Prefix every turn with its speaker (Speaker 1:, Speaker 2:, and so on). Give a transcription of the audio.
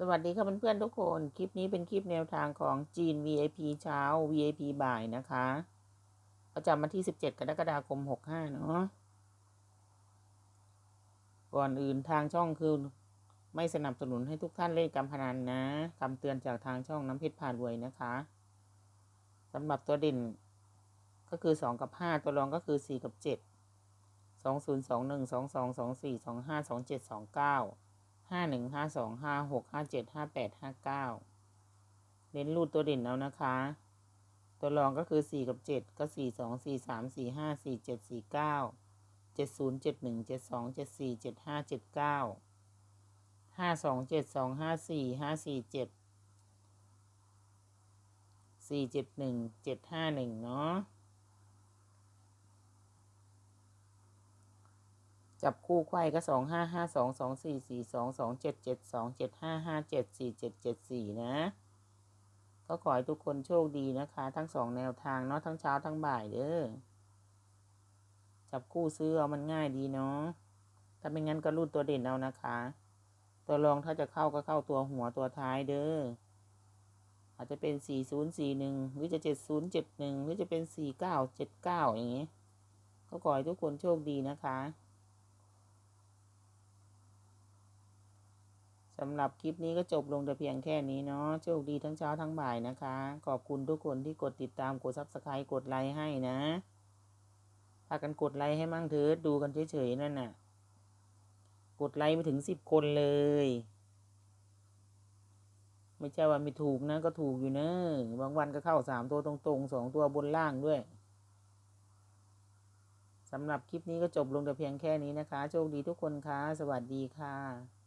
Speaker 1: สวัสดีค่ะเพื่อนๆทุกคน คลิปนี้เป็นคลิปแนวทางของจีน VIP เช้า VIP บ่ายนะคะประจำวันที่ 17 กรกฎาคม 65 เนาะก่อนอื่นทางช่องคือ ไม่สนับสนุนให้ทุกท่านเล่นการพนันนะคำเตือนจากทางช่องน้ำเพชรพารวยนะคะสำหรับตัวเด่นก็คือ 2 กับ 5 ตัวรองก็คือ 4 กับ 7 2021 22 24 25 27 29 ห้าหนึ่งห้าสองห้าหกห้าเจ็ดห้าแปดห้าเก้าเน้นรูดตัวเด่นแล้วนะคะ ตัวรองก็คือสี่กับเจ็ดก็สี่สองสี่สามสี่ห้าสี่เจ็ดสี่เก้าเจ็ดศูนย์เจ็ดหนึ่งเจ็ดสองเจ็ดสี่เจ็ดห้าเจ็ดเก้าห้าสองเจ็ดสองห้าสี่ห้าสี่เจ็ดสี่เจ็ดหนึ่งเจ็ดห้าหนึ่งเนาะ จับคู่ไขว้ก็สองห้าห้าสองสองสี่สี่สองสองเจ็ดเจ็ดสองเจ็ดห้าห้าเจ็ดสี่เจ็ดเจ็ดสี่นะ ก็ขอให้ทุกคนโชคดีนะคะ ทั้งสองแนวทางเนาะทั้งเช้าทั้งบ่ายเด้อจับคู่ซื้อเอามันง่ายดีเนาะถ้าไม่งั้นก็รูดตัวเด่นเอานะคะ ตัวรองถ้าจะเข้าก็เข้าตัวหัวตัวท้ายเด้ออาจจะเป็นสี่ศูนย์สี่หนึ่งหรือจะเจ็ดศูนย์เจ็ดหนึ่งหรือจะเป็นสี่เก้าเจ็ดเก้าอย่างงี้ก็ขอให้ทุกคนโชคดีนะคะ สำหรับคลิปนี้ก็จบลงแต่เพียงแค่นี้เนาะ โชคดีทั้งเช้าทั้งบ่ายนะคะ ขอบคุณทุกคนที่กดติดตาม กดซับสไครต์กดไลค์ให้นะ พากันกดไลค์ให้มั่งเถิดดูกันเฉยๆนั่นน่ะ กดไลค์ไปถึงสิบคนเลย ไม่ใช่ว่าไม่ถูกนะ ก็ถูกอยู่เนอะบางวันก็เข้าสามตัวตรงๆสองตัวบนล่างด้วยสำหรับคลิปนี้ก็จบลงแต่เพียงแค่นี้นะคะ โชคดีทุกคนค่ะ สวัสดีค่ะ